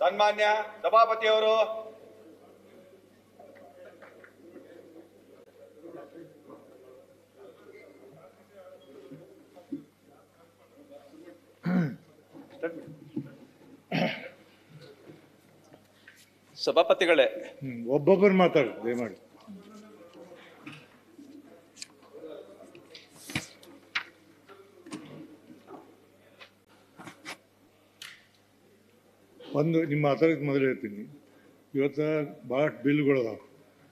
ಸನ್ಮಾನ್ಯ ಸಭಾಪತಿಯವರು. ಸಭಾಪತಿಗಳೇ. ಒಬ್ಬೊಬ್ಬರು ಮಾತಾಡಿ ದಯಮಾಡಿ. ಒಂದು ನಿಮ್ಮ ಮಾತಾಡೋಕೆ ಮೊದಲು ಹೇಳ್ತೀನಿ. ಇವತ್ತು ಭಾಳಷ್ಟು ಬಿಲ್ಗಳು ಅದಾವ.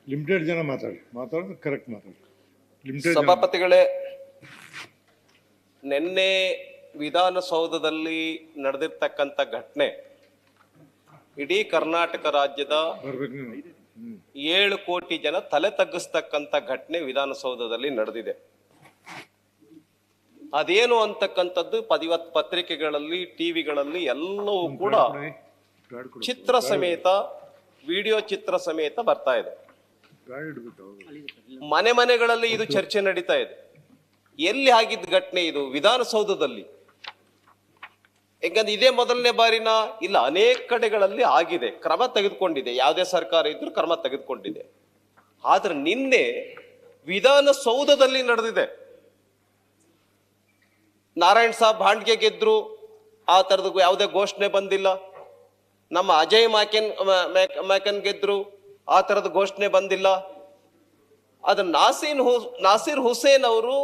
ಲಿಮಿಟೆಡ್ ಜನ ಮಾತಾಡಿ ಮಾತಾಡೋದು ಕರೆಕ್ಟ್ ಮಾತಾಡಿ ಲಿಮಿಟೆಡ್ ಸಭಾಪತಿಗಳೇ ನಿನ್ನೆ ವಿಧಾನಸೌಧದಲ್ಲಿ ನಡೆದಿರ್ತಕ್ಕಂಥ ಘಟನೆ ಇಡೀ ಕರ್ನಾಟಕ ರಾಜ್ಯದ ಏಳು ಕೋಟಿ ಜನ ತಲೆ ತಗ್ಗಿಸ್ತಕ್ಕಂಥ ಘಟನೆ ವಿಧಾನಸೌಧದಲ್ಲಿ ನಡೆದಿದೆ. ಅದೇನು ಅಂತಕ್ಕಂಥದ್ದು ಪದಿವತ್ ಪತ್ರಿಕೆಗಳಲ್ಲಿ ಟಿವಿಗಳಲ್ಲಿ ಎಲ್ಲವೂ ಕೊಡು ಚಿತ್ರ ಸಮೇತ ವಿಡಿಯೋ ಚಿತ್ರ ಸಮೇತ ಬರ್ತಾ ಇದೆ. ಮನೆ ಮನೆಗಳಲ್ಲಿ ಇದು ಚರ್ಚೆ ನಡೀತಾ ಇದೆ. ಎಲ್ಲಿ ಆಗಿದ್ದ ಘಟನೆ ಇದು? ವಿಧಾನಸೌಧದಲ್ಲಿ. ಯಾಕಂದ್ರೆ ಇದೇ ಮೊದಲನೇ ಬಾರಿನ ಇಲ್ಲ ಅನೇಕ ಕಡೆಗಳಲ್ಲಿ ಆಗಿದೆ. ಕ್ರಮ ತೆಗೆದುಕೊಂಡಿದೆ. ಯಾವುದೇ ಸರ್ಕಾರ ಇದ್ರೂ ಕ್ರಮ ತೆಗೆದುಕೊಂಡಿದೆ. ಆದ್ರೆ ನಿನ್ನೆ ವಿಧಾನಸೌಧದಲ್ಲಿ ನಡೆದಿದೆ. ನಾರಾಯಣ್ ಸಾಬ್ ಹಾಂಡ್ಗೆ ಗೆದ್ರು. ಆ ಥರದ ಯಾವುದೇ ಘೋಷಣೆ ಬಂದಿಲ್ಲ. ನಮ್ಮ ಅಜಯ್ ಮ್ಯಾಕೆನ್ ಮ್ಯಾಕನ್ ಗೆದ್ರು, ಆ ತರದ ಘೋಷಣೆ ಬಂದಿಲ್ಲ. ಅದು ನಾಸೀನ್ ಹು, ನಾಸೀರ್ ಹುಸೇನ್ ಅವರು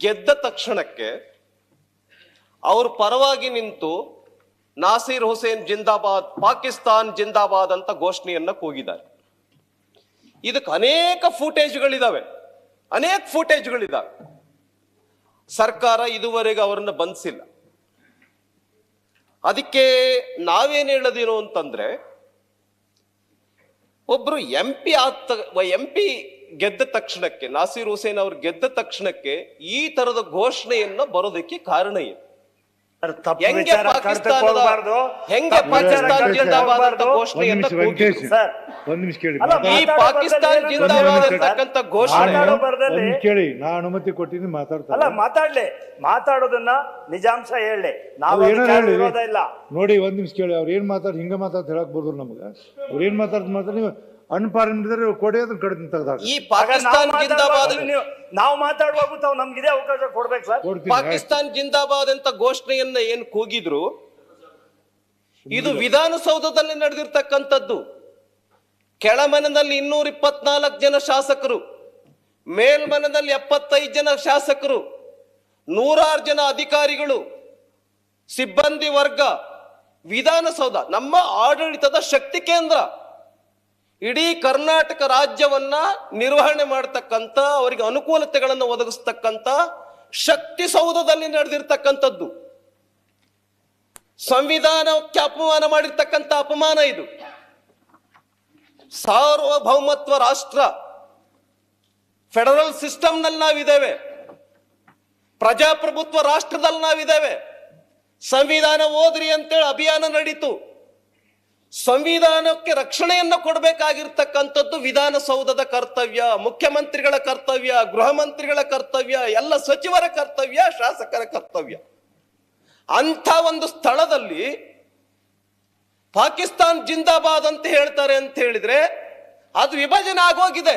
ಗೆದ್ದ ತಕ್ಷಣಕ್ಕೆ ಅವ್ರ ಪರವಾಗಿ ನಿಂತು ನಾಸೀರ್ ಹುಸೇನ್ ಜಿಂದಾಬಾದ್, ಪಾಕಿಸ್ತಾನ್ ಜಿಂದಾಬಾದ್ ಅಂತ ಘೋಷಣೆಯನ್ನ ಕೂಗಿದ್ದಾರೆ. ಇದಕ್ಕೆ ಅನೇಕ ಫೂಟೇಜ್ಗಳಿದಾವೆ ಅನೇಕ ಫೂಟೇಜ್ಗಳಿದಾವೆ ಸರ್ಕಾರ ಇದುವರೆಗೆ ಅವರನ್ನ ಬಂಧಿಸಿಲ್ಲ ಅದಕ್ಕೆ ನಾವೇನು ಹೇಳೋದೇನು ಅಂತಂದ್ರೆ, ಒಬ್ರು ಎಂ ಪಿ ಆದ ಎಂ ಪಿ ಗೆದ್ದ ತಕ್ಷಣಕ್ಕೆ, ನಾಸೀರ್ ಹುಸೇನ್ ಅವ್ರು ಗೆದ್ದ ತಕ್ಷಣಕ್ಕೆ ಈ ತರದ ಘೋಷಣೆಯನ್ನ ಬರೋದಕ್ಕೆ ಕಾರಣ ಏನು? ಹೆಂಗೆ ವಿಚಾರ ಕರ್ತಕ್ಕೆ ಪಾಕಿಸ್ತಾನದ ಹೆಂಗೆ ಪಾಕಿಸ್ತಾನ ಜಿಂದಾಬಾದ್ ಅಂತ ಹೋಗ್ಬಾರ್ದು. ಒಂದ್ ಘೋಷಣೆಯನ್ನ ಕೂಗಿದ್ರು ಸರ್ ಒಂದ್ ನಿಮಿಷ ಕೇಳಿ. ಅಲ್ಲ, ಈ ಪಾಕಿಸ್ತಾನ ಜಿಂದಾಬಾದ್ ಬದಲು ಘೋಷಣೆ. ಮಾತಾಡೋ ಒಂದ್ ಬರದಲ್ಲಿ- ಕೇಳಿ ನಾ ಅನುಮತಿ ಕೊಟ್ಟಿನಿ ಅಲ್ಲ ಮಾತಾಡ್ತಾರೆ ಮಾತಾಡ್ಲಿ. ಮಾತಾಡೋದನ್ನ ನಿಜಾಂಶ ಹೇಳಿ. ನಾವು ವಿರೋಧ ಇಲ್ಲ. ನೋಡಿ ಒಂದ್ ನಿಮಿಷ ಕೇಳಿ. ಅವ್ರು ಏನ್ ಮಾತಾಡ್ ಹಿಂಗ ಮಾತಾಡ್ ಹೇಳಕ್ ಬರ್ದ್ರು ನಮ್ಗ. ಅವ್ರು ಏನ್ ಮಾತಾಡ್ ಮಾತಾಡ್ ಅನ್ಪಾರ್ಲಿಮೆಂಟ್ ಕೊಡಿ ಅದನ್ನ ತೆಗ್ದಾಗ ಈ ಪಾಕಿಸ್ತಾನ ಜಿಂದಾಬಾದ್ ನೀವು- ಮಾತಾಡುವಾಗ ತಾವು ನಮ್ಗೆ ಇದೇ ಅವಕಾಶ ಕೊಡ್ಬೇಕು ಸರ್. ಪಾಕಿಸ್ತಾನ್ ಜಿಂದಾಬಾದ್ ಅಂತ ಘೋಷಣೆಯನ್ನ ಏನ್ ಕೂಗಿದ್ರು ಇದು ವಿಧಾನಸೌಧದಲ್ಲಿ ನಡೆದಿರ್ತಕ್ಕಂಥದ್ದು. ಕೆಳಮನದಲ್ಲಿ ಇನ್ನೂರ ಇಪ್ಪತ್ನಾಲ್ಕು ಜನ ಶಾಸಕರು ಮೇಲ್ಮನದಲ್ಲಿ ಎಪ್ಪತ್ತೈದು ಜನ ಶಾಸಕರು ನೂರಾರು ಜನ ಅಧಿಕಾರಿಗಳು ಸಿಬ್ಬಂದಿ ವರ್ಗ ವಿಧಾನಸೌಧ ನಮ್ಮ ಆಡಳಿತದ ಶಕ್ತಿ ಕೇಂದ್ರ. ಇಡೀ ಕರ್ನಾಟಕ ರಾಜ್ಯವನ್ನ ನಿರ್ವಹಣೆ ಮಾಡ್ತಕ್ಕಂಥ, ಅವರಿಗೆ ಅನುಕೂಲತೆಗಳನ್ನು ಒದಗಿಸ್ತಕ್ಕಂಥ ಶಕ್ತಿ ಸೌಧದಲ್ಲಿ ನಡೆದಿರ್ತಕ್ಕಂಥದ್ದು. ಸಂವಿಧಾನಕ್ಕೆ ಅಪಮಾನ ಮಾಡಿರ್ತಕ್ಕಂಥ ಅಪಮಾನ ಇದು. ಸಾರ್ವಭೌಮತ್ವ ರಾಷ್ಟ್ರ, ಫೆಡರಲ್ ಸಿಸ್ಟಮ್ನಲ್ಲಿ ನಾವಿದ್ದೇವೆ. ಪ್ರಜಾಪ್ರಭುತ್ವ ರಾಷ್ಟ್ರದಲ್ಲಿ ನಾವಿದ್ದೇವೆ. ಸಂವಿಧಾನ ಓದ್ರಿ ಅಂತೇಳಿ ಅಭಿಯಾನ ನಡೀತು. ಸಂವಿಧಾನಕ್ಕೆ ರಕ್ಷಣೆಯನ್ನು ಕೊಡಬೇಕಾಗಿರ್ತಕ್ಕಂಥದ್ದು ವಿಧಾನಸೌಧದ ಕರ್ತವ್ಯ, ಮುಖ್ಯಮಂತ್ರಿಗಳ ಕರ್ತವ್ಯ ಗೃಹ ಮಂತ್ರಿಗಳ ಕರ್ತವ್ಯ, ಎಲ್ಲ ಸಚಿವರ ಕರ್ತವ್ಯ, ಶಾಸಕರ ಕರ್ತವ್ಯ. ಅಂಥ ಒಂದು ಸ್ಥಳದಲ್ಲಿ ಪಾಕಿಸ್ತಾನ್ ಜಿಂದಾಬಾದ್ ಅಂತ ಹೇಳ್ತಾರೆ ಅಂತ ಹೇಳಿದ್ರೆ ಅದು ವಿಭಜನೆ ಆಗೋಗಿದೆ.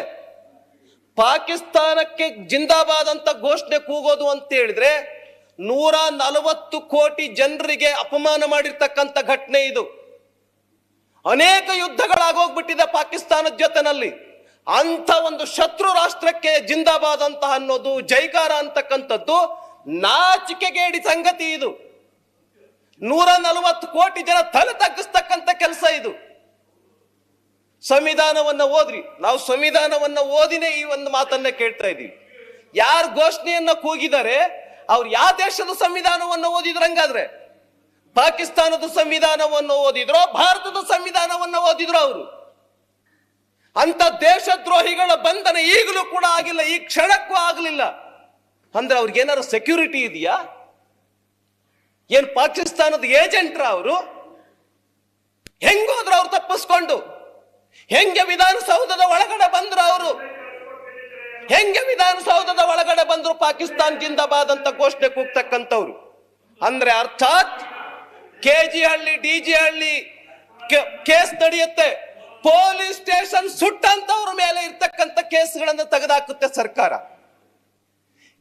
ಪಾಕಿಸ್ತಾನಕ್ಕೆ ಜಿಂದಾಬಾದ್ ಅಂತ ಘೋಷಣೆ ಕೂಗೋದು ಅಂತ ಹೇಳಿದ್ರೆ ನೂರ ನಲವತ್ತು ಕೋಟಿ ಜನರಿಗೆ ಅಪಮಾನ ಮಾಡಿರ್ತಕ್ಕಂಥ ಘಟನೆ ಇದು. ಅನೇಕ ಯುದ್ಧಗಳಾಗೋಗ್ಬಿಟ್ಟಿದೆ ಪಾಕಿಸ್ತಾನದ ಜೊತೆನಲ್ಲಿ. ಅಂಥ ಒಂದು ಶತ್ರು ರಾಷ್ಟ್ರಕ್ಕೆ ಜಿಂದಾಬಾದ್ ಅಂತ ಅನ್ನೋದು ಜೈಕಾರ ಅಂತಕ್ಕಂಥದ್ದು ನಾಚಿಕೆಗೇಡಿ ಸಂಗತಿ ಇದು. ನೂರ ನಲವತ್ತು ಕೋಟಿ ಜನ ತಲೆ ತಗ್ಗಿಸ್ತಕ್ಕಂಥ ಕೆಲಸ ಇದು. ಸಂವಿಧಾನವನ್ನ ಓದ್ರಿ. ನಾವು ಸಂವಿಧಾನವನ್ನ ಓದಿನೇ ಈ ಒಂದು ಮಾತನ್ನ ಕೇಳ್ತಾ ಇದ್ದೀವಿ. ಯಾರು ಘೋಷಣೆಯನ್ನ ಕೂಗಿದ್ದಾರೆ ಅವ್ರು ಯಾವ ದೇಶದ ಸಂವಿಧಾನವನ್ನ ಓದಿದ್ರು ಹಂಗಾದ್ರೆ? ಪಾಕಿಸ್ತಾನದ ಸಂವಿಧಾನವನ್ನು ಓದಿದ್ರೋ, ಭಾರತದ ಸಂವಿಧಾನವನ್ನು ಓದಿದ್ರು ಅವರು. ಅಂತ ದೇಶದ್ರೋಹಿಗಳ ಬಂಧನ ಈಗಲೂ ಕೂಡ ಆಗಿಲ್ಲ, ಈ ಕ್ಷಣಕ್ಕೂ ಆಗಲಿಲ್ಲ. ಅಂದ್ರೆ ಅವ್ರಿಗೆ ಏನಾರು ಸೆಕ್ಯೂರಿಟಿ ಇದೆಯಾ? ಏನ್ ಪಾಕಿಸ್ತಾನದ ಏಜೆಂಟ್ರ ಅವರು? ಹೆಂಗೋದ್ರು ಅವ್ರು ತಪ್ಪಿಸ್ಕೊಂಡು? ಹೆಂಗೆ ವಿಧಾನಸೌಧದ ಒಳಗಡೆ ಬಂದ್ರು ಅವರು? ಹೆಂಗೆ ವಿಧಾನಸೌಧದ ಒಳಗಡೆ ಬಂದ್ರು ಪಾಕಿಸ್ತಾನ ಜಿಂದಾಬಾದ್ ಅಂತ ಘೋಷಣೆ ಕೂಗ್ತಕ್ಕಂಥವ್ರು? ಅಂದ್ರೆ ಅರ್ಥಾತ್ K G Halli D G Halli case ನಡೆಯುತ್ತೆ. ಪೊಲೀಸ್ ಸ್ಟೇಷನ್ ಸುಟ್ಟಂತವ್ರ ಮೇಲೆ ಇರ್ತಕ್ಕಂಥ ಕೇಸ್ಗಳನ್ನು ತೆಗೆದಾಕುತ್ತೆ ಸರ್ಕಾರ.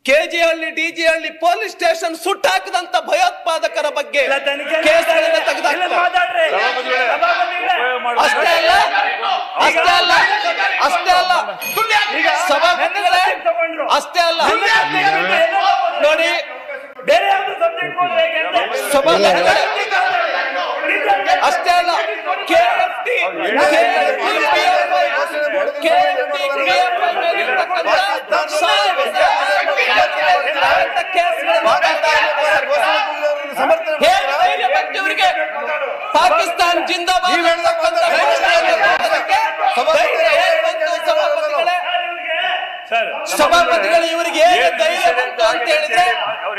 ಕೆಜಿಹಳ್ಳಿ ಡಿಜಿಹಳ್ಳಿ ಪೊಲೀಸ್ ಸ್ಟೇಷನ್ ಸುಟ್ಟಾಕದಂತ ಭಯೋತ್ಪಾದಕರ ಬಗ್ಗೆ ಕೇಸ್ಗಳನ್ನ ತೆಗೆದಾಕ್ತಾರೆ. ಅಷ್ಟೇ ಅಲ್ಲ ಅಷ್ಟೇ ಅಲ್ಲ ಅಷ್ಟೇ ಅಲ್ಲ. ಈಗ ಸಭಾಪತಿಗಳೇ ತಗೊಂಡ್ರು. ಅಷ್ಟೇ ಅಲ್ಲ. ನೋಡಿ ಬೇರೆ ಸಭಾಪತಿಗಳೇ ಅಷ್ಟೇ ಅಲ್ಲ ಕೆಎಫ್ಟಿ ಪಾಕಿಸ್ತಾನ್ ಜಿಂದಾಬಾದ್ ಸಭಾಪತಿಗಳು ಇವರಿಗೆ ಧೈರ್ಯ ಬಂತು ಅಂತ ಹೇಳಿದ್ರೆ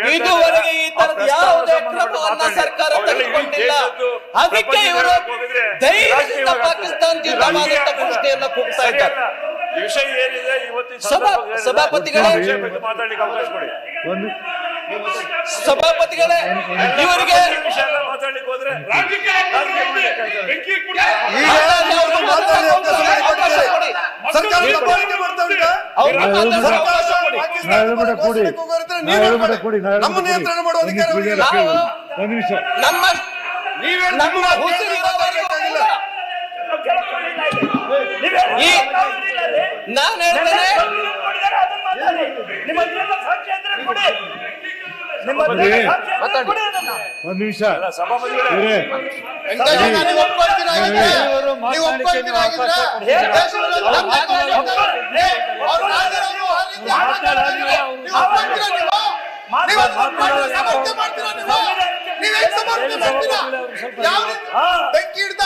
ಇದುವರೆಗೆ ಈ ತರದ ಯಾವುದೇ ಕ್ರಮವನ್ನ ಸರ್ಕಾರ ತೆಗೆದುಕೊಂಡಿಲ್ಲ ಅದಕ್ಕೆ ಇವರು ಧೈರ್ಯದಿಂದ ಪಾಕಿಸ್ತಾನ ಜಿಂದಾಬಾದ್ ಅಂತ ಘೋಷಣೆಯನ್ನ ಇದ್ದಾರೆ ವಿಷಯ ಏನಿದೆ ಇವತ್ತಿನ ಸಭಾ- ಸಭಾಪತಿಗಳೇ. ಮಾತಾಡ್ಲಿಕ್ಕೆ ಅವಕಾಶ ಕೊಡಿ. ಒಂದು ಸಭಾಪತಿಗಳೇ ಇವರಿಗೆ ಮಾತಾಡ್ಲಿಕ್ಕೆ ಹೋದ್ರೆ ನಮ್ಮ ನಿಯಂತ್ರಣ ಮಾಡುವ ಅಧಿಕಾರ ನಮ್ಮ ಅಂದ್ರೆ ನಾನು ಅದನ್ನ. ಒಂದು ನಿಮಿಷ? ಬೆಂಕಿ ಇಡ್ತಾ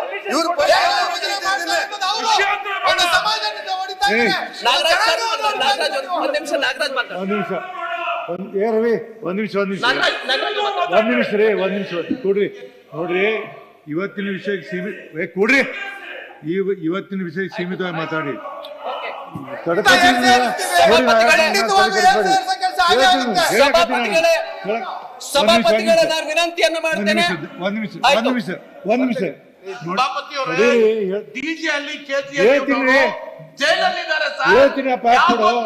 ಒಂದು ನಿಮಿಷ. ಏ ಇವರೇ. ಒಂದು ಏ. ನಿಮಿಷ ನಾಗರಾಜ್ ಮಾತಾಡ. ಒಂದು ನಿಮಿಷ. ಒಂದ್ ಏ ರವಿ ಒಂದ್ ನಿಮಿಷ ಒಂದ್ ನಿಮಿಷ. ನಾಗರಾಜ್ ನಾಗರಾಜ್ ಮಾತಾಡು. ಒಂದ್ ನಿಮಿಷ ರೀ ಒಂದ್ ನಿಮಿಷ. ಕೊಡ್ರಿ. ನೋಡ್ರಿ ಇವತ್ತಿನ ವಿಷಯಕ್ಕೆ ಸೀಮಿತ ಏ ಕೊಡ್ರಿ. ಈ ಇವತ್ತಿನ ವಿಷಯಕ್ಕೆ ಸೀಮಿತವಾಗಿ ಮಾತಾಡಿ. ಸಭಾಪತಿಗಳೇ. ನಾನು ವಿನಂತಿಯನ್ನು ಒಂದ್ ಮಾಡ್ತೇನೆ. ಒಂದ್ ನಿಮಿಷ ಒಂದ್ ನಿಮಿಷ ಒಂದ್ ನಿಮಿಷ. ಸಭಾಪತಿಯವರೇ, ಅವರೇ ಡಿಜಿ ಅಲ್ಲಿ ಹೇಳ್ತೀನಿ. ಜೈಲಲ್ಲಿದ್ದಾರೆ ಸರ್.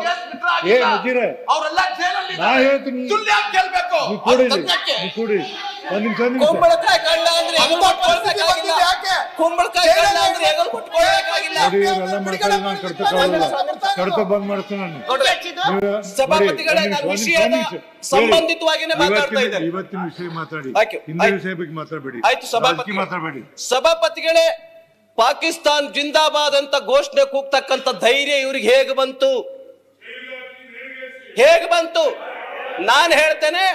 ಹೇಳ್ತೀನಿ. ಅವ್ರೆಲ್ಲ ಜೈಲಲ್ಲಿ. ಸುಳ್ಳು ಯಾಕೆ ಕೇಳ್ಬೇಕು. ಕೊಡಿ ಕೊಡಿ ಕುಂಬಳಕಾಯಿ ಕಳ್ಳ ಅಂದ್ರೆ ಹೆಗಲು ಕೊಟ್ಕೊಳ್ಬೇಕಾಗಿಲ್ಲ. ಕುಂಬಳಕಾಯಿ ಕಳ್ಳ ಅಂದ್ರೆ ಹೆಗಲು ಕೊಟ್ಕೊಳ್ಬೇಕಾಗಿಲ್ಲ ನಾನು ಕಡ್ತ ಕಡ್ತ ಬಂದ್ ಮಾಡ್ತೀನಿ ನಾನು. ಸಭಾಪತಿಗಳೇ ನಾನು ವಿಷಯದ ಸಂಬಂಧಿತವಾಗಿನೇ ಮಾತಾಡ್ತಾ ಇದ್ದೇನೆ. ಇವತ್ತಿನ ವಿಷಯ ಮಾತಾಡಿ. ಹಿಂದಿನ ಆಯ್ತು. ವಿಷಯ ಬಗ್ಗೆ ಮಾತಾಡಬೇಡಿ. ಆಯ್ತು, ಸಭಾಪತಿ. ರಾಜಕೀಯ ಮಾತಾಡಬೇಡಿ. ಸಭಾಪತಿಗಳೇ ಪಾಕಿಸ್ತಾನ್ ಜಿಂದಾಬಾದ್ ಅಂತ ಘೋಷಣೆ ಕೂಗ್ತಕ್ಕಂಥ ಧೈರ್ಯ ಇವ್ರಿಗೆ ಹೇಗೆ ಬಂತು? ಹೇಗೆ ಬಂತು? ನಾನು ಹೇಳ್ತೇನೆ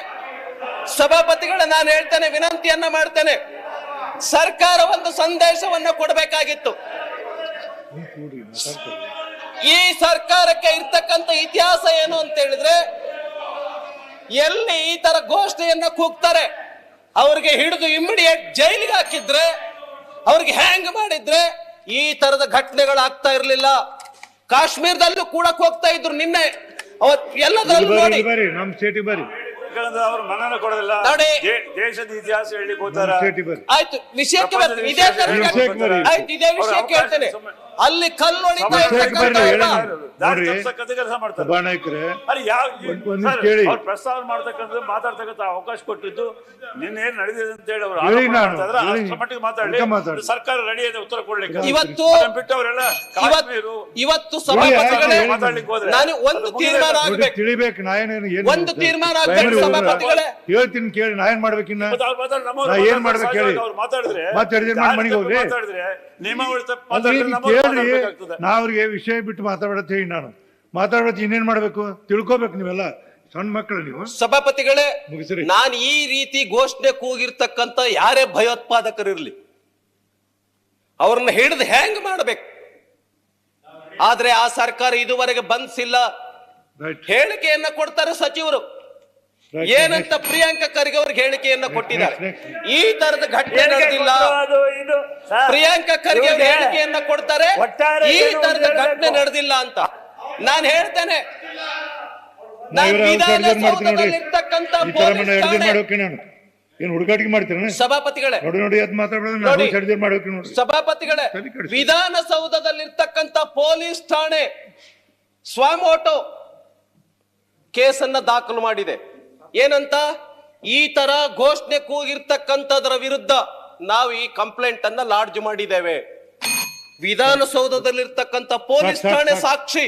ಸಭಾಪತಿಗಳ ನಾನು ಹೇಳ್ತೇನೆ ವಿನಂತಿಯನ್ನ ಮಾಡ್ತೇನೆ. ಸರ್ಕಾರ ಒಂದು ಸಂದೇಶವನ್ನ ಕೊಡಬೇಕಾಗಿತ್ತು. ಈ ಸರ್ಕಾರಕ್ಕೆ ಇರ್ತಕ್ಕಂಥ ಇತಿಹಾಸ ಏನು ಅಂತ ಹೇಳಿದ್ರೆ ಎಲ್ಲಿ ಈ ತರ ಘೋಷಣೆಯನ್ನ ಕೂಗ್ತಾರೆ ಅವ್ರಿಗೆ ಹಿಡಿದು ಇಮಿಡಿಯೇಟ್ ಜೈಲಿಗೆ ಹಾಕಿದ್ರೆ ಅವ್ರಿಗೆ ಹ್ಯಾಂಗ್ ಮಾಡಿದ್ರೆ ಈ ತರದ ಘಟನೆಗಳು ಆಗ್ತಾ ಇರ್ಲಿಲ್ಲ. ಕಾಶ್ಮೀರದಲ್ಲೂ ಕೂಡ ಹೋಗ್ತಾ ಇದ್ರು ನಿನ್ನೆ. ಅವತ್ ಎಲ್ಲದರಲ್ಲೂ ನೋಡಿ. ಅವ್ರು ಮನ್ನಣೆ ಕೊಡೋದಿಲ್ಲ ನೋಡಿ. ದೇಶದ ಇತಿಹಾಸ ಹೇಳಿ ಆಯ್ತು ವಿಷಯಕ್ಕೆ. ಆಯ್ತು ಇದೇ ವಿಷಯ ಕೇಳ್ತೇನೆ. ಅಲ್ಲಿ ಕಲ್ಲು ಹೊಡಿತಾ ಇರ್ತಕ್ಕಂಥ ಕೇಳಿ. ಪ್ರಸ್ತಾವನೆ ಮಾಡ್ತಕ್ಕಂಥ ಮಾತಾಡ್ತಕ್ಕಂಥ ಅವಕಾಶ ಕೊಟ್ಟಿದ್ದು ನಿನ್ನೆ ಏನ್ ನಡೆದಿದೆ ಅಂತ ಹೇಳಿ ಅವರು ಮಟ್ಟಿಗೆ ಮಾತಾಡಿ. ಮಾತಾಡಿ. ಸರ್ಕಾರ ರೆಡಿ ಇದೆ ಉತ್ತರ ಕೊಡ್ಲಿಕ್ಕೆ. ಇವತ್ತು ಬಿಟ್ಟು ಅವರೆಲ್ಲ ಕಾಶ್ಮೀರು ಇವತ್ತು ಸಭಾಪತಿಗಳೇ ಹೇಳಿ. ಮಾತಾಡ್ಲಿಕ್ಕೆ ಹೋದ್ರೆ. ನಾನು ಒಂದು ತೀರ್ಮಾನ. ಆಗ್ಬೇಕು. ತಿಳಿಬೇಕು ನಾ ಏನೇನು ಏನು ಒಂದು ತೀರ್ಮಾನ ಆಗ್ಬೇಕು ಸಭಾಪತಿಗಳೇ. ಹೇಳ್ತೀನಿ ಕೇಳಿ ನಾ ಏನ್ ಮಾಡ್ಬೇಕಿನ್ನ ಏನ್ ಮಾಡ್ಬೇಕು ಹೇಳಿ? ಮಾತಾಡಿದ್ರೆ ಮಾತಾಡಿದ್ರೆ ನಿಯಮಾವಳಿ ತಪ್ಪಿ ಅಲ್ರಿ ಮಾತಾಡ್ಬೇಕಾಗ್ತದೆ. ನಾ ಅವ್ರಿಗೆ ವಿಷಯ ಬಿಟ್ಟು ಮಾತಾಡತ್ತೆ ಹೇಳಿ ನಾನು. ಮಾತಾಡೋದು ಇನ್ನೇನ್ ಮಾಡ್ಬೇಕು? ತಿಳ್ಕೊಬೇಕು ನೀವೆಲ್ಲ. ಸಣ್ಣ ಮಕ್ಕಳು ನೀವು. ಸಭಾಪತಿಗಳೇ ಮುಗಿಸ್ರಿ. ನಾನು ಈ ರೀತಿ ಘೋಷಣೆ ಕೂಗಿರ್ತಕ್ಕಂಥ ಯಾರೇ ಭಯೋತ್ಪಾದಕರಿರ್ಲಿ ಅವ್ರನ್ನ ಹಿಡಿದು ಹ್ಯಾಂಗ್ ಮಾಡ್ಬೇಕು. ಆದ್ರೆ ಆ ಸರ್ಕಾರ ಇದುವರೆಗೆ ಬಂದಿಲ್ಲ ಹೇಳಿಕೆಯನ್ನ ಕೊಡ್ತಾರೆ ಸಚಿವರು. ಏನಂತ ಪ್ರಿಯಾಂಕ ಖರ್ಗೆ ಅವ್ರಿಗೆ ಹೇಳಿಕೆಯನ್ನ ಕೊಟ್ಟಿದ್ದಾರೆ. ಈ ತರದ ಘಟನೆ ನಡೆದಿಲ್ಲ. ಪ್ರಿಯಾಂಕ ಖರ್ಗೆ ಅವ್ರ ಹೇಳಿಕೆಯನ್ನ ಕೊಡ್ತಾರೆ. ಈ ತರದ ಘಟನೆ ನಡೆದಿಲ್ಲ ಅಂತ. ನಾನು ಹೇಳ್ತೇನೆ. ಮಾಡ್ತೀನಿ ಏನು ಹುಡುಗಾಟಿಗೆ ಮಾಡ್ತೀರ ಸಭಾಪತಿಗಳೇ. ನೋಡಿ ನೋಡಿ ಅದ್ ನೋಡಿ. ಸರ್ಜನ್ ಮಾಡೋಕೆ ನೋಡಿ ಸಭಾಪತಿಗಳೇ. ವಿಧಾನಸೌಧದಲ್ಲಿರ್ತಕ್ಕಂಥ ಪೊಲೀಸ್ ಠಾಣೆ ಸ್ವಾಮೋಟೋ ಕೇಸನ್ನ ದಾಖಲು ಮಾಡಿದೆ. ಏನಂತ? ಈ ತರ ಘೋಷಣೆ ಕೂಗಿರ್ತಕ್ಕಂಥದ್ರ ವಿರುದ್ಧ ನಾವು ಈ ಕಂಪ್ಲೇಂಟ್ ಅನ್ನ ಲಾಡ್ಜ್ ಮಾಡಿದ್ದೇವೆ. ವಿಧಾನಸೌಧದಲ್ಲಿರ್ತಕ್ಕಂಥ ಪೊಲೀಸ್ ಠಾಣೆ ಸಾಕ್ಷಿ.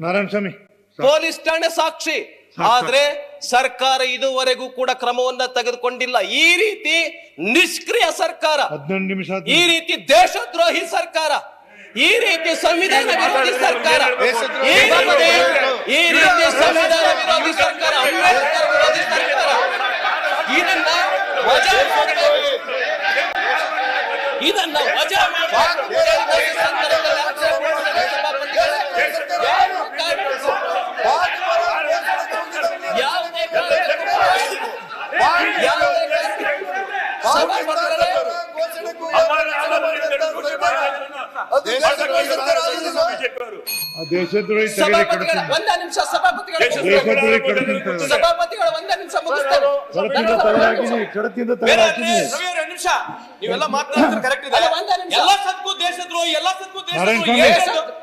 ನಾರಾಯಣ ಸ್ವಾಮಿ ಪೊಲೀಸ್ ಠಾಣೆ ಸಾಕ್ಷಿ. ಸಾಕ್. ಆದ್ರೆ ಸರ್ಕಾರ ಇದುವರೆಗೂ ಕೂಡ ಕ್ರಮವನ್ನ ತೆಗೆದುಕೊಂಡಿಲ್ಲ. ಈ ರೀತಿ ನಿಷ್ಕ್ರಿಯ ಸರ್ಕಾರ. ಈ ರೀತಿ ದೇಶದ್ರೋಹಿ ಸರ್ಕಾರ. ಈ ರೀತಿ ಸಂವಿಧಾನ ವಿರೋಧಿ ಸರ್ಕಾರ ಈ ರೀತಿ ಈ ರೀತಿ ಸಂವಿಧಾನ ವಿರೋಧಿ ಸರ್ಕಾರ ಅಂಬೇಡ್ಕರ್ ವಿರೋಧಿ ಸರ್ಕಾರ. ಇದನ್ನ ವಜಾ ಮಾಡಬೇಕು. ಇದನ್ನ ವಜಾ ಮಾಡಬೇಕು. ದೇಶದ್ರೋಹಿ ಸಭಾಪತಿಗಳ ಕೊಡ್ತೀನಿ ನಿಮಿಷ ಸಭಾಪತಿಗಳ. ಸಭಾಪತಿಗಳ ಒಂದೇ ನಿಮಿಷ ಹಾಕಿನಿ ನಿಮಿಷ ನೀವೆಲ್ಲ ಮಾತನಾಡ್ತಾರೆ ಕರೆಕ್ಟ್ ಇದೆ. ಒಂದೇ. ಎಲ್ಲ ಸತ್ಕು ದೇಶದ್ರೋಹಿ ಎಲ್ಲ ಸತ್ಕು ದೇಶದ್ರೋಹಿ.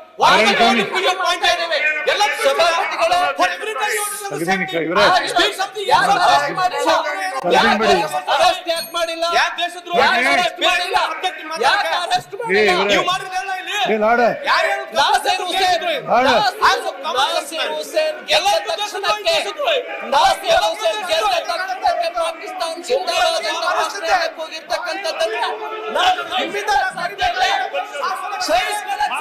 ಪಾಕಿಸ್ತಾನ ಜಿಂದಾಬಾದ್ ಅಂತ ಹೋಗಿರ್ತಕ್ಕಂಥದ್ದನ್ನ ನಾನು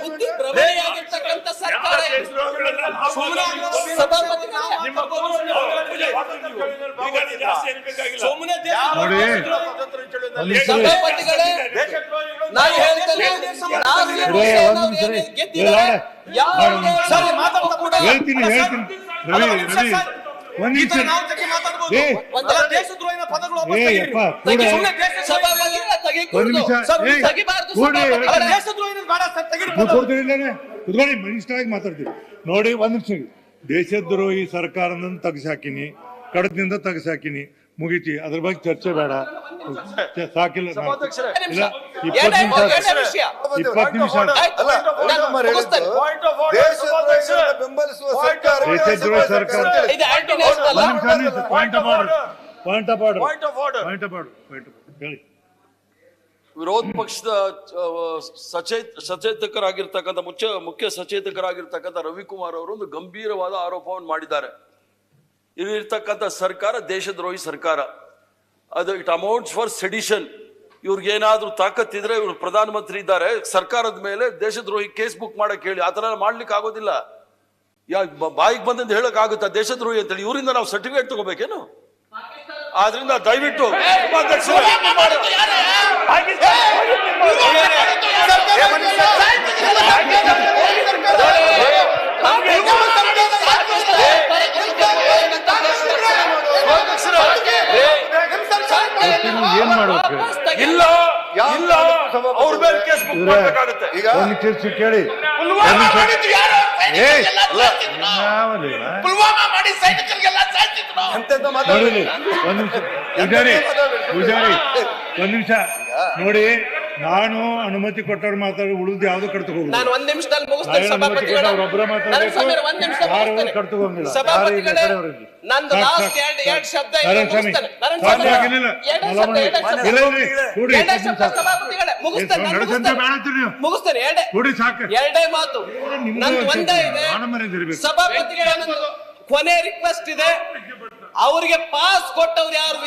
ಬುದ್ಧಿ ಭ್ರಮಣೆಯಾಗಿರ್ತಕ್ಕಂಥ ಸರ್ಕಾರ. ಸುಮ್ಮನೆ. ಸಭಾಪತಿಗಳೇ, ನಾನು ಗೆದ್ದಿದ್ದಾರೆ, ಹೇಳ್ತೀನಿ ಹೇಳ್ತೀನಿ. ರವಿ ರವಿ. ಕುತ್ಕೊಳ್ಳಿ ಮನುಷ್ಯರಾಗಿ ಮಾತಾಡ್ತೀವಿ ನೋಡಿ ಒಂದ್ ನಿಮಿಷ. ದೇಶದ್ರೋಹಿ ಸರ್ಕಾರದಿಂದ ತೆಗೆಸಾಕಿನಿ ಕಡದಿಂದ ತೆಗೆಸಾಕಿನಿ. ಮುಗಿತಿ ಅದ್ರ ಬಗ್ಗೆ ಚರ್ಚೆ ಬೇಡ ಸಾಕಿಲ್ಲ ಇಪ್ಪತ್ತು ನಿಮಿಷ ದೇಶದ್ರೋಹಿ ಸರ್ಕಾರ. Point of order point of order. Point of order point of order ಹೇಳಿ ವಿರೋಧ ಪಕ್ಷದ ಸಚೇತ ಸಚೇತಕರಾಗಿರ್ತಕ್ಕಂಥ ಮುಖ್ಯ ಮುಖ್ಯ ಸಚೇತಕರಾಗಿರ್ತಕ್ಕಂಥ ರವಿಕುಮಾರ್ ಅವರು ಒಂದು ಗಂಭೀರವಾದ ಆರೋಪವನ್ನು ಮಾಡಿದ್ದಾರೆ ಇಲ್ಲಿರ್ತಕ್ಕಂಥ ಸರ್ಕಾರ ದೇಶದ್ರೋಹಿ ಸರ್ಕಾರ ಅದು ಇಟ್ ಅಮೌಂಟ್ಸ್ ಫಾರ್ ಸೆಡಿಷನ್ ಇವ್ರಿಗೇನಾದ್ರೂ ತಾಕತ್ತಿದ್ರೆ ಇವ್ರು ಪ್ರಧಾನಮಂತ್ರಿ ಇದ್ದಾರೆ ಸರ್ಕಾರದ ಮೇಲೆ ದೇಶದ್ರೋಹಿ ಕೇಸ್ ಬುಕ್ ಮಾಡಕ್ಕೆ ಹೇಳಿ ಆ ಥರ ಮಾಡ್ಲಿಕ್ಕೆ ಆಗೋದಿಲ್ಲ ಯಾ ಬಾಯಿಗೆ ಬಂದಂತ ಹೇಳಕ್ ಆಗುತ್ತಾ ದೇಶದ್ರೋಹಿ ಅಂತೇಳಿ ಇವರಿಂದ ನಾವು ಸರ್ಟಿಫಿಕೇಟ್ ತಗೋಬೇಕೇನು ಆದ್ರಿಂದ ದಯವಿಟ್ಟು ಉಪಾಧ್ಯಕ್ಷರೇ, ನೀವು ಏನ್ ಮಾಡ್ಬೇಕು ಇಲ್ಲ ಇಲ್ಲ ಅವ್ರ ಮೇಲೆ ಕೇಸ್ ಬುಕ್ ಮಾಡ್ಬೇಕಾಗುತ್ತೆ. ಈಗ ಒಂದು ನಿಮಿಷ ಕೇಳಿ. ಒಂದ್ ನಿಮಿಷ ಏ ಪುಲ್ವಾಮಾ ಮಾಡಿ ಸೈನಿಕರಿಗೆಲ್ಲ ಸಾಯ್ತಿದ್ರು ಎಂತೆಂತ ಮಾತಾಡಿ ನೋಡಿಲಿ ಒಂದ್ ನಿಮಿಷ. ಪೂಜಾರಿ ಒಂದ್ ನಿಮಿಷ. ನೋಡಿ ನಾನು ಅನುಮತಿ ಕೊಟ್ಟವ್ರು ಮಾತಾಡಿ ಉಳಿದು ಯಾವ್ದು ಕಡ್ತಕ್ಕೆ ಹೋಗುದು ನಾನು ಒಂದ್ ನಿಮಿಷದಲ್ಲಿ ಮುಗಿಸ್ತೇನೆ ಸಭಾಪತಿಗಳ. ಒಂದ್ ನಿಮಿಷ ನಂದು ಲಾಸ್ಟ್ ಎರಡು ಎರಡು. ಶಬ್ದ ಮುಗಿಸ್ತೇನೆ. ಮಾತು. ನಂದು ಒಂದೇ ಇದೆ. ಸಭಾಪತಿಗಳ ಕೊನೆ ರಿಕ್ವೆಸ್ಟ್ ಇದೆ. ಅವರಿಗೆ ಪಾಸ್ ಕೊಟ್ಟವ್ರು ಯಾರು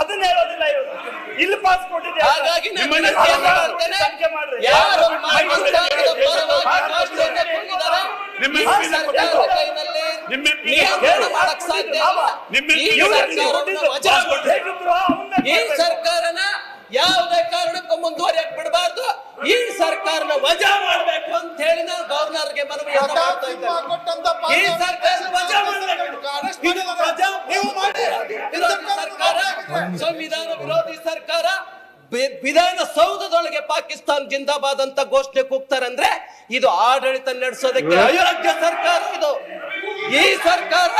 ಅದನ್ನ ಹೇಳೋದಿಲ್ಲ ಇಲ್ಲಿ ಪಾಸ್ ಕೊಟ್ಟಿದೆ ಹಾಗಾಗಿ. ಯಾರು ನಿಯಂತ್ರಣ ಮಾಡಕ್ ಸಾಧ್ಯ ಈ ಅವನ್ನ ಈ ಸರ್ಕಾರನ ಯಾವುದೇ ಕಾರಣಕ್ಕೂ ಮುಂದುವರಿಯಕ್ ಬಿಡಬಾರ್ದು. ಈ ಸರ್ಕಾರನ ವಜಾ ಮಾಡಬೇಕು ಅಂತ ಹೇಳಿ ನಾವು ಗವರ್ನರ್ಗೆ ಮನವಿ ಮಾಡ್ತಾ ಇದ್ದೇವೆ ಈ ಸರ್ಕಾರ ವಜಾ ಮಾಡಬೇಕು. ನೀವು ಮಾಡಿ. ವಿರೋಧಿ ಸರ್ಕಾರ ಸಂವಿಧಾನ ವಿರೋಧಿ ಸರ್ಕಾರ ವಿಧಾನ ಸೌಧದೊಳಗೆ ಪಾಕಿಸ್ತಾನ್ ಜಿಂದಾಬಾದ್ ಅಂತ ಘೋಷಣೆ ಕೂಗ್ತಾರಂದ್ರೆ ಇದು ಆಡಳಿತ ನಡೆಸೋದಕ್ಕೆ ಅಯೋಗ್ಯ ಸರ್ಕಾರ ಇದು. ಈ ಸರ್ಕಾರ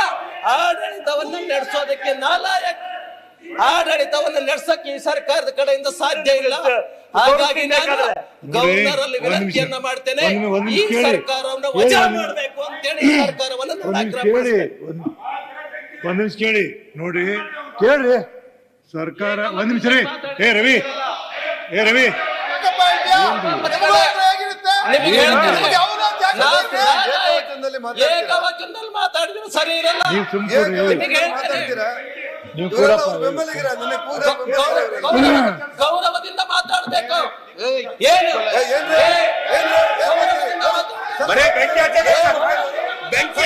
ಆಡಳಿತವನ್ನು ನಡೆಸೋದಕ್ಕೆ ನಾಲಾಯಕ್. ಆಡಳಿತವನ್ನು ನಡೆಸಕ್ಕೆ ಈ ಸರ್ಕಾರದ ಕಡೆಯಿಂದ ಸಾಧ್ಯ ಇಲ್ಲ. ಹಾಗಾಗಿ ನಾನು ಗವರ್ನರ್ ಅಲ್ಲಿ. ವಿನಂತಿಯನ್ನ ಮಾಡ್ತೇನೆ. ಈ. ಸರ್ಕಾರವನ್ನು ವಜಾ ಮಾಡಬೇಕು ಅಂತೇಳಿ ಈ ಸರ್ಕಾರವನ್ನು ನಾನು ಒಂದ್ ನಿಮಿಷ ಕೇಳಿ. ಪಡಿಸ್ತೇನೆ. ಒಂದ್ ಒಂದ್ ನಿಮಿಷ ಕೇಳಿ. ನೋಡ್ರಿ ಕೇಳ್ರಿ. ಸರ್ಕಾರ ಒಂದ್ ನಿಮಿಷ ರೀ. ಏ ರವಿ. ಏ ರವಿ. ನಿಮಗೆ? ಹೇಳ್ತೀನಿ. ಇದೆ? ನಾನು ಏಕವಚನದಲ್ಲಿ ಮಾತಾಡಿದ್ರೆ ಸರಿ ಇರಲ್ಲ ನೀವು ನಿಮಗೆ ಹೇಳ್ತೇನೆ. ನೀವು ಕೂಡ ಗೌರವ- ಗೌರವದಿಂದ ಮಾತಾಡ್ಬೇಕು ಏನು ಏ, ಗೌರವದಿಂದ ಮಾತಾಡ್ಬೇಕು. ಬರೇ ಬೆಂಕಿ. ಬೆಂಕಿ.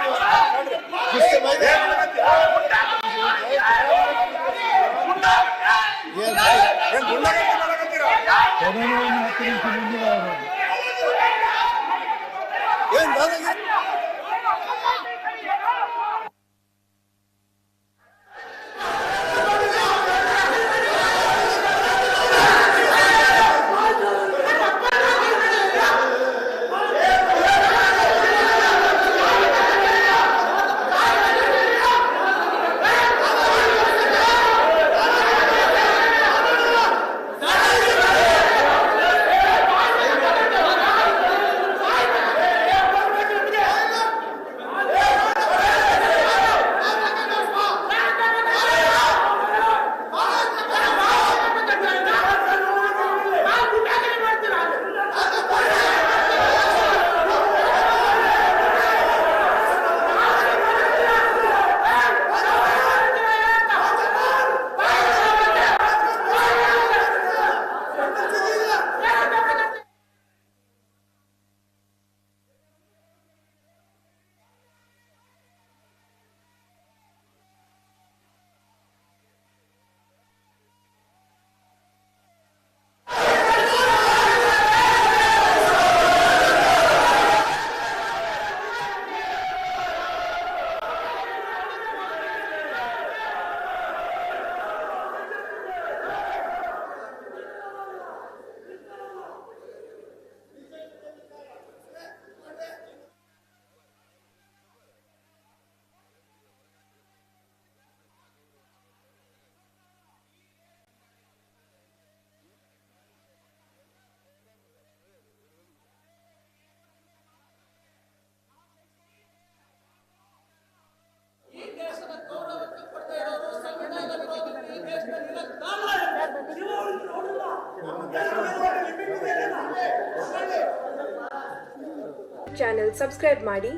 ಸಬ್ಸ್ಕ್ರೈಬ್ ಮಾಡಿ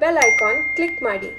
ಬೆಲ್ ಐಕಾನ್ ಕ್ಲಿಕ್ ಮಾಡಿ